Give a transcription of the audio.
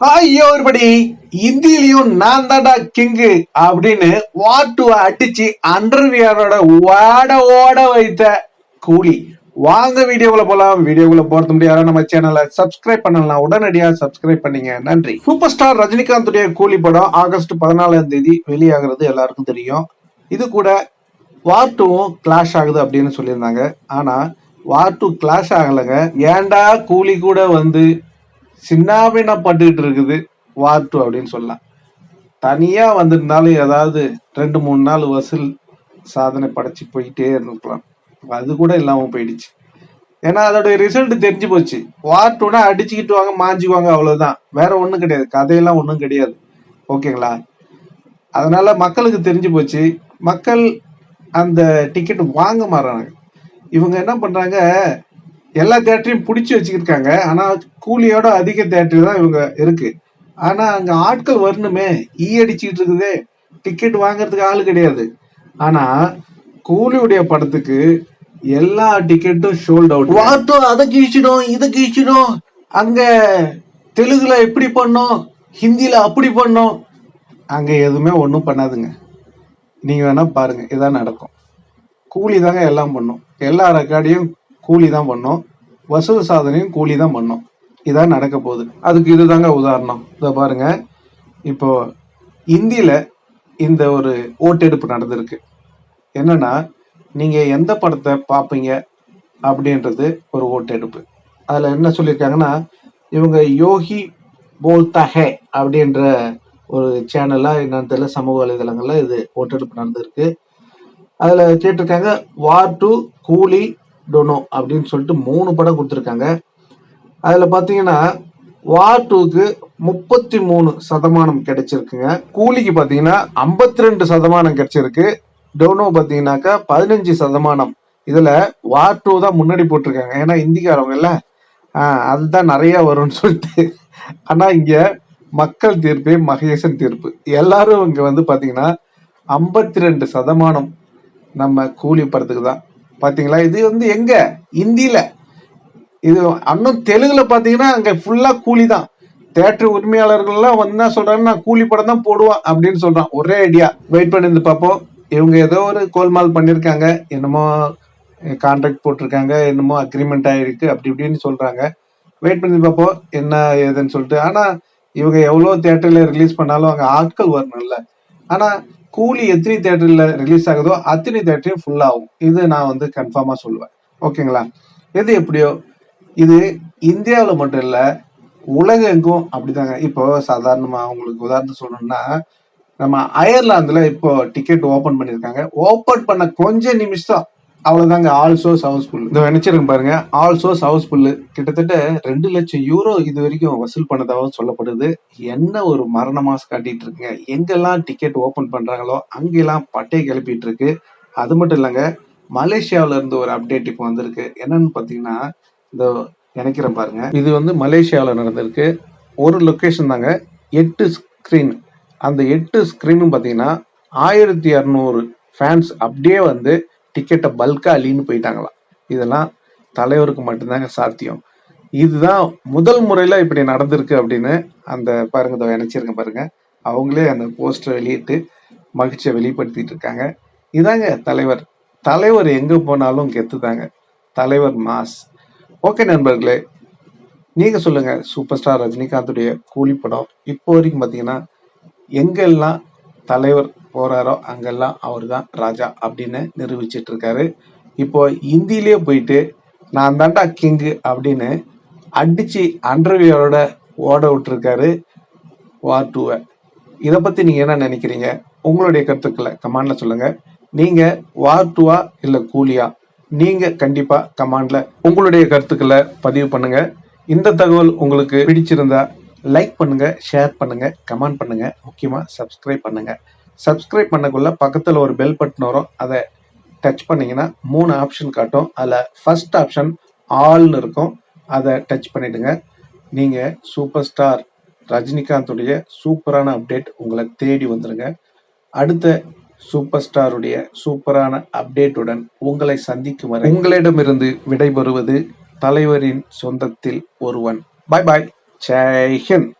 ஐயோ ஒருபடி. இந்தியிலையும் நான் தான்டா கிங்கு அப்படின்னு வாட்டுவ அடிச்சு அண்டர்வியரோட ஓட ஓட வைத்த கூலி. வாங்க வீடியோக்குள்ள போலாம். வீடியோக்குள்ள போறது முடியாது நம்ம சேனலை சப்ஸ்கிரைப் பண்ணலாம். உடனடியா சப்ஸ்கிரைப் பண்ணீங்க. நன்றி. சூப்பர் ஸ்டார் ரஜினிகாந்துடைய கூலி படம் ஆகஸ்ட் பதினாலாம் தேதி வெளியாகிறது எல்லாருக்கும் தெரியும். இது கூட வார் டூவும் கிளாஷ் ஆகுது அப்படின்னு சொல்லியிருந்தாங்க. ஆனா வார் டூ கிளாஷ் ஆகலைங்க. ஏன்டா கூலி கூட வந்து சின்னாபின்னப்பட்டுக்கிட்டு இருக்குது வார் டூ அப்படின்னு சொல்லலாம். தனியாக வந்திருந்தாலும் ஏதாவது ரெண்டு மூணு நாள் வசூல் சாதனை படைச்சி போயிட்டே இருந்திருக்கலாம். அது கூட இல்லாமல் போயிடுச்சு. ஏன்னா அதோடைய ரிசல்ட் தெரிஞ்சு போச்சு. வார் டூனா அடிச்சுக்கிட்டு வாங்க மாஞ்சுக்குவாங்க அவ்வளோதான் வேற ஒன்றும் கிடையாது. கதையெல்லாம் ஒன்றும் கிடையாது. ஓகேங்களா? அதனால மக்களுக்கு தெரிஞ்சு போச்சு. மக்கள் அந்த டிக்கெட் வாங்க மாறாங்க. இவங்க என்ன பண்ணுறாங்க எல்லா தேட்டரையும் பிடிச்சி வச்சுக்கிருக்காங்க. ஆனா கூலியோட அதிக தேட்டர் தான் இவங்க இருக்கு. ஆனா அங்க ஆட்கள் வரணுமே. ஈ அடிச்சுக்கிட்டு இருக்குதே. டிக்கெட் வாங்குறதுக்கு ஆள் கிடையாது. ஆனா கூலியுடைய படத்துக்கு எல்லா டிக்கெட்டும் ஷோல்ட் அவுட் வாட்டோ அதை கீழ்ச்சிடும் இதை கீழ்ச்சிடும் அங்க தெலுங்குல எப்படி பண்ணோம் ஹிந்தில அப்படி பண்ணோம். அங்க எதுவுமே ஒன்றும் பண்ணாதுங்க. நீங்க வேணா பாருங்க இதான் நடக்கும். கூலி தாங்க எல்லாம் பண்ணும். எல்லா ரெக்கார்டையும் கூலி தான் பண்ணும். வசூல் சாதனையும் கூலி தான் பண்ணும். இதான் நடக்க போகுது. அதுக்கு இதுதாங்க உதாரணம். இதை பாருங்க. இப்போ இந்தியில இந்த ஒரு ஓட்டெடுப்பு நடந்திருக்கு. என்னன்னா நீங்க எந்த படத்தை பார்ப்பீங்க அப்படின்றது ஒரு ஓட்டெடுப்பு. அதுல என்ன சொல்லியிருக்காங்கன்னா இவங்க யோகி போல்தா ஹே அப்படின்ற ஒரு சேனலாக என்னன்னு தெரியல சமூக வலைதளங்கள்ல இது ஓட்டெடுப்பு நடந்திருக்கு. அதுல கேட்டிருக்காங்க வார் டு கூலி டொனோ அப்படின்னு சொல்லிட்டு மூணு படம் கொடுத்துருக்காங்க. அதில் பார்த்தீங்கன்னா வார் டூக்கு முப்பத்தி மூணு சதமானம் கிடைச்சிருக்குங்க. கூலிக்கு பார்த்தீங்கன்னா ஐம்பத்தி ரெண்டு சதமானம் கிடைச்சிருக்கு. டோனோ பார்த்தீங்கன்னாக்கா பதினஞ்சு சதமானம். இதில் வார் டூ தான் முன்னாடி போட்டிருக்காங்க. ஏன்னா இந்திக்காரவங்க அதுதான் நிறையா வரும்னு சொல்லிட்டு. ஆனால் இங்கே மக்கள் தீர்ப்பே மகேசன் தீர்ப்பு. எல்லாரும் இங்கே வந்து பார்த்தீங்கன்னா ஐம்பத்தி ரெண்டு சதமானம் நம்ம கூலி படத்துக்கு தான் பாத்தீங்களா? இது வந்து எங்க? இந்தியில. இது அன்னும் தெலுங்குல பாத்தீங்கன்னா அங்க ஃபுல்லா கூலி தான். தேட்டர் உரிமையாளர்கள் எல்லாம் வந்து என்ன சொல்றாங்க நான் கூலி படம் தான் போடுவேன் அப்படின்னு சொல்றான். ஒரே ஐடியா வெயிட் பண்ணிருந்து பார்ப்போம். இவங்க ஏதோ ஒரு கோல்மால் பண்ணிருக்காங்க. என்னமோ கான்ட்ராக்ட் போட்டிருக்காங்க. என்னமோ அக்ரிமெண்ட் ஆயிருக்கு. அப்படி இப்படின்னு சொல்றாங்க. வெயிட் பண்ணி பார்ப்போம். என்ன ஏதுன்னு சொல்லிட்டு. ஆனா இவங்க எவ்வளோ தேட்டரில் ரிலீஸ் பண்ணாலும் அங்க ஆட்கள் வரணும்ல. ஆனா கூலி எத்தனை தேட்டரில் ரிலீஸ் ஆகுதோ அத்தனை தேட்டரையும் ஃபுல் ஆகும். இது நான் வந்து கன்ஃபார்மாக சொல்லுவேன். ஓகேங்களா எது எப்படியோ? இது இந்தியாவில் மட்டும் இல்ல உலகெங்கும் அப்படிதாங்க. இப்போ சாதாரணமாக உங்களுக்கு உதாரணம் சொல்லணும்னா நம்ம அயர்லாந்துல இப்போ டிக்கெட் ஓபன் பண்ணியிருக்காங்க. ஓபன் பண்ண கொஞ்ச நிமிஷம் அவ்வளோதாங்க ஆல் ஷோஸ் ஹவுஸ்ஃபுல் இந்த நினைச்சிருங்க பாருங்க. ஆல் ஷோஸ் ஹவுஸ்ஃபுல் கிட்டத்தட்ட ரெண்டு லட்சம் யூரோ இது வரைக்கும் வசூல் பண்ணதாகவும் சொல்லப்படுது. என்ன ஒரு மரண மாஸ் காட்டிட்டு இருக்குங்க எங்கெல்லாம் டிக்கெட் ஓப்பன் பண்றாங்களோ அங்கெல்லாம் பட்டையை கிளப்பிட்டு இருக்கு அது மட்டும் இல்லைங்க மலேசியாவில இருந்து ஒரு அப்டேட் இப்போ வந்திருக்கு. என்னன்னு பார்த்தீங்கன்னா இந்த நினைக்கிறேன் பாருங்க. இது வந்து மலேசியாவில் நடந்திருக்கு. ஒரு லொக்கேஷன் தாங்க எட்டு ஸ்க்ரீன் அந்த எட்டு ஸ்க்ரீனும் பார்த்தீங்கன்னா ஆயிரத்தி இரநூறு ஃபேன்ஸ் அப்படியே வந்து டிக்கெட்டை பல்காக அள்ளின்னு போயிட்டாங்களாம். இதெல்லாம் தலைவருக்கு மட்டும்தாங்க சாத்தியம். இதுதான் முதல் முறையில் இப்படி நடந்திருக்கு அப்படின்னு அந்த பாருங்க இதோ நினைச்சிருங்க பாருங்க. அவங்களே அந்த போஸ்டரை வெளியிட்டு மகிழ்ச்சியை வெளிப்படுத்திட்டு இருக்காங்க. இதாங்க தலைவர். தலைவர் எங்கே போனாலும் கெத்துதாங்க. தலைவர் மாஸ். ஓகே நண்பர்களே நீங்கள் சொல்லுங்கள் சூப்பர் ஸ்டார் ரஜினிகாந்துடைய கூலி படம் இப்போ வரைக்கும் பார்த்தீங்கன்னா எங்கெல்லாம் தலைவர் போறாரோ அங்கெல்லாம் அவர் தான் ராஜா அப்படின்னு நிரூபிச்சிட்டு இருக்காரு இப்போ இந்தியிலே போயிட்டு நான் தாண்டா கிங்கு அப்படின்னு அடிச்சு அண்டர்வியரோட ஓட விட்டுருக்காரு வார் டூவை இதை பத்தி நீங்க என்ன நினைக்கிறீங்க? உங்களுடைய கருத்துக்களை கமாண்டில் சொல்லுங்க. நீங்க வார் டூவா இல்ல கூலியா நீங்க கண்டிப்பா கமெண்ட்ல உங்களுடைய கருத்துக்களை பதிவு பண்ணுங்க. இந்த தகவல் உங்களுக்கு பிடிச்சிருந்தா லைக் பண்ணுங்க ஷேர் பண்ணுங்க கமெண்ட் பண்ணுங்க முக்கியமா சப்ஸ்கிரைப் பண்ணுங்க. சப்ஸ்கிரைப் பண்ணக்குள்ள பக்கத்துல ஒரு பெல் பட்டன் வரும். அதை டச் பண்ணீங்கன்னா மூணு ஆப்ஷன் காட்டும். அதுல ஃபர்ஸ்ட் ஆப்ஷன் ஆல்னு இருக்கும். அதை டச் பண்ணிடுங்க. நீங்க சூப்பர் ஸ்டார் ரஜினிகாந்துடைய சூப்பரான அப்டேட் உங்களை தேடி வந்துருங்க. அடுத்த சூப்பர் ஸ்டாருடைய சூப்பரான அப்டேட்டுடன் உங்களை சந்திக்கும் வரை உங்களிடமிருந்து விடைபெறுவது தலைவரின் சொந்தத்தில் ஒருவன். பாய் பாய் 才行。